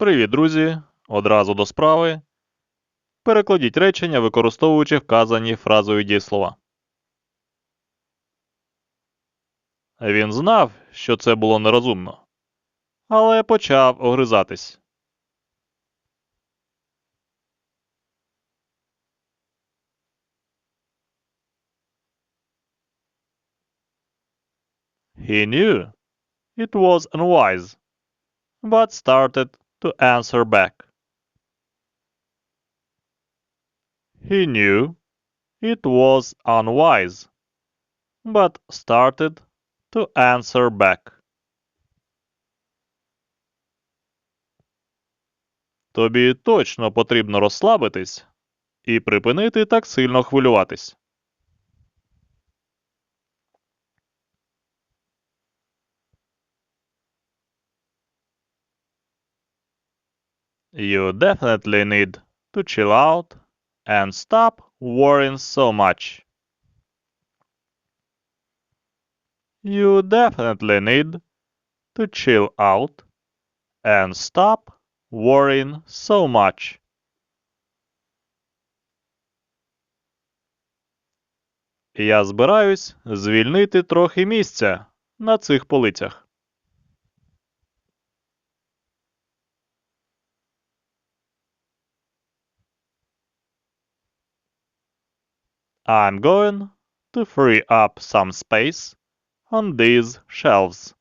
Привіт, друзі! Одразу до справи. Перекладіть речення, використовуючи вказані фразою дієслова. Він знав, що це було нерозумно, але почав огризатись. He knew it was unwise, but started to answer back. He knew it was unwise, but started to answer back. Тобі точно потрібно розслабитись і припинити так сильно хвилюватись. You definitely need to chill out and stop worrying so much. You definitely need to chill out and stop worrying so much. Я збираюсь звільнити трохи місця на цих полицях. I'm going to free up some space on these shelves.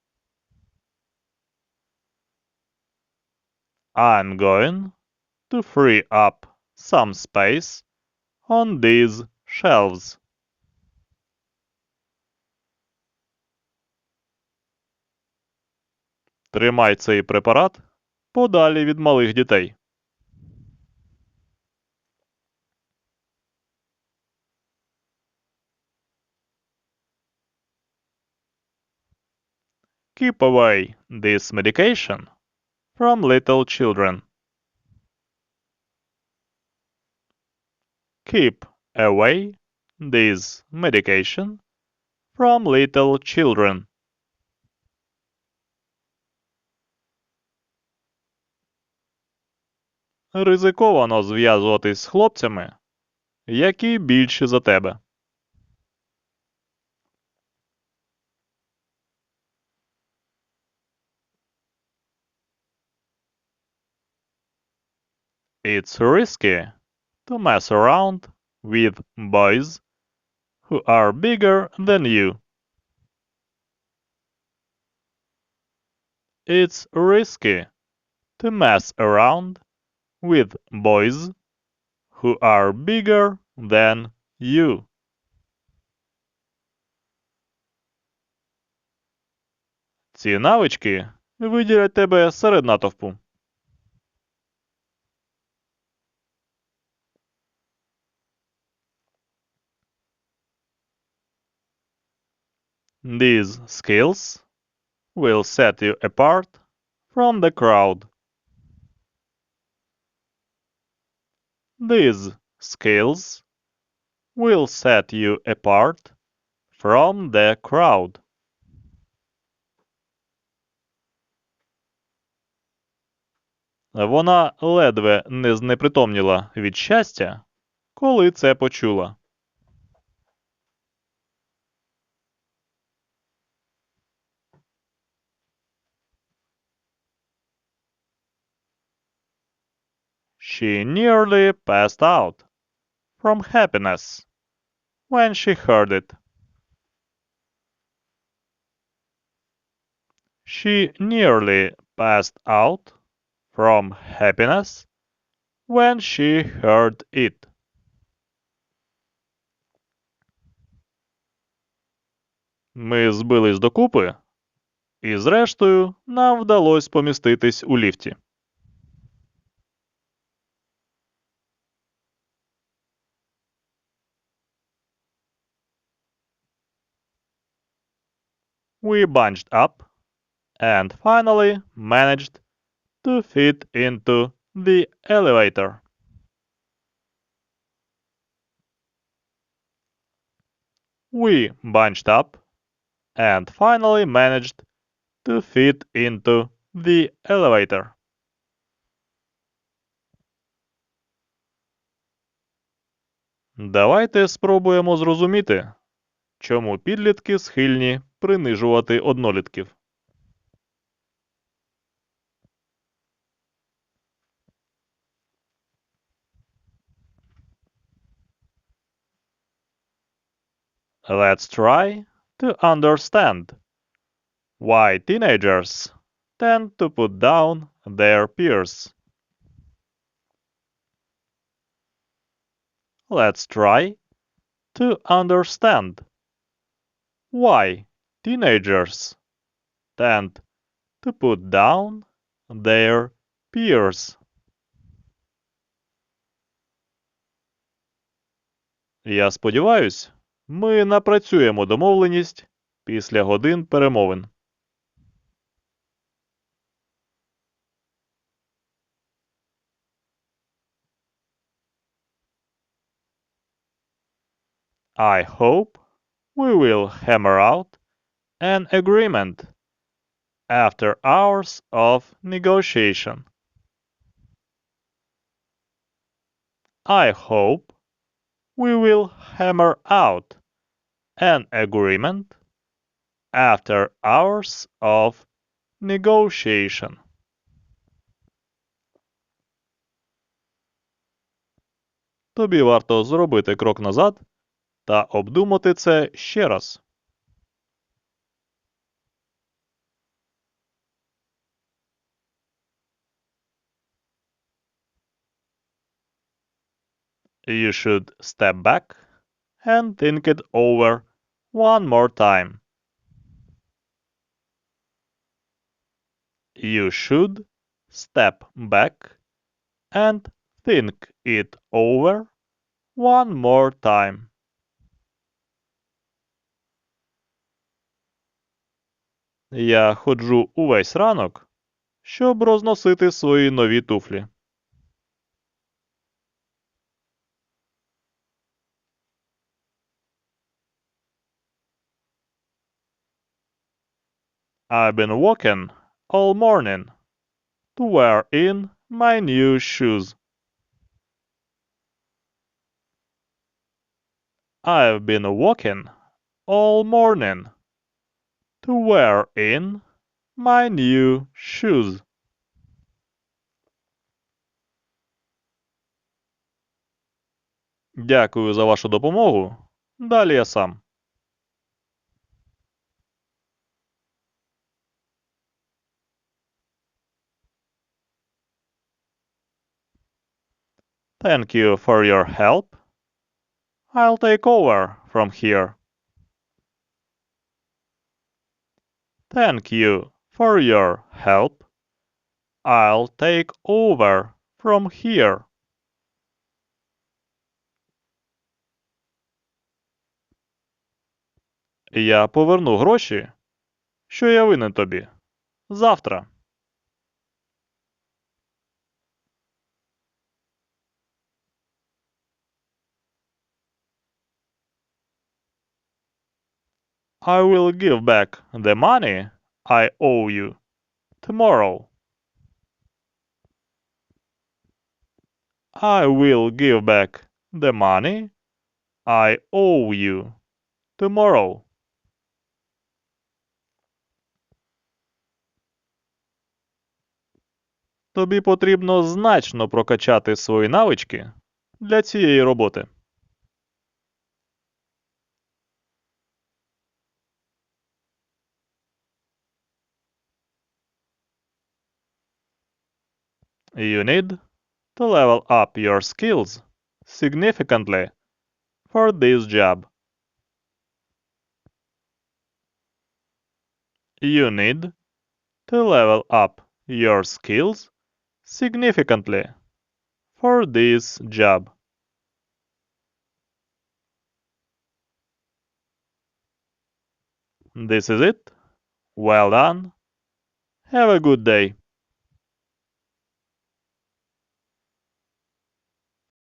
I'm going to free up some space on these shelves. Тримай цей препарат подалі від малих дітей. Keep away this medication from little children. Keep away this medication from little children. Ризиковано зв'язуватись з хлопцями, які більші за тебе. It's risky to mess around with boys who are bigger than you. It's risky to mess around with boys who are bigger than you. Ці навички виділять тебе серед натовпу. These skills will set you apart from the crowd. These skills will set you apart from the crowd. Вона ледве не знепритомніла від щастя, коли це почула. She nearly passed out from happiness when she heard it. She nearly passed out from happiness when she heard it. Ми збились докупи, і зрештою нам вдалося поміститись у ліфті. we bunched up, and finally managed to fit into the elevator. We bunched up and finally managed to fit into the elevator. Давайте спробуємо зрозуміти, чому підлітки схильні принижувати однолітків. Let's try to understand why teenagers tend to put down their peers. Let's try to understand why teenagers tend to put down their peers. Я сподіваюсь, ми напрацюємо домовленість після годин перемовин. I hope we will hammer out an agreement after hours of negotiation. I hope we will hammer out an agreement after hours of negotiation. Тобі варто зробити крок назад та обдумати це ще раз. You should step back and think it over one more time. You should step back and think it over one more time. Я ходжу увесь ранок, щоб розносити свої нові туфлі. I've been walking all morning to wear in my new shoes. I've been walking all morning to wear in my new shoes. Дякую за вашу допомогу. Далі я сам. Thank you for your help. I'll take over from here. Thank you for your help. I'll take over from here. Я поверну гроші, що я винен тобі. Завтра. I will give back the money I owe you tomorrow. I will give back the money I owe you tomorrow. Тобі потрібно значно прокачати свої навички для цієї роботи. You need to level up your skills significantly for this job. You need to level up your skills significantly for this job. This is it. Well done. Have a good day.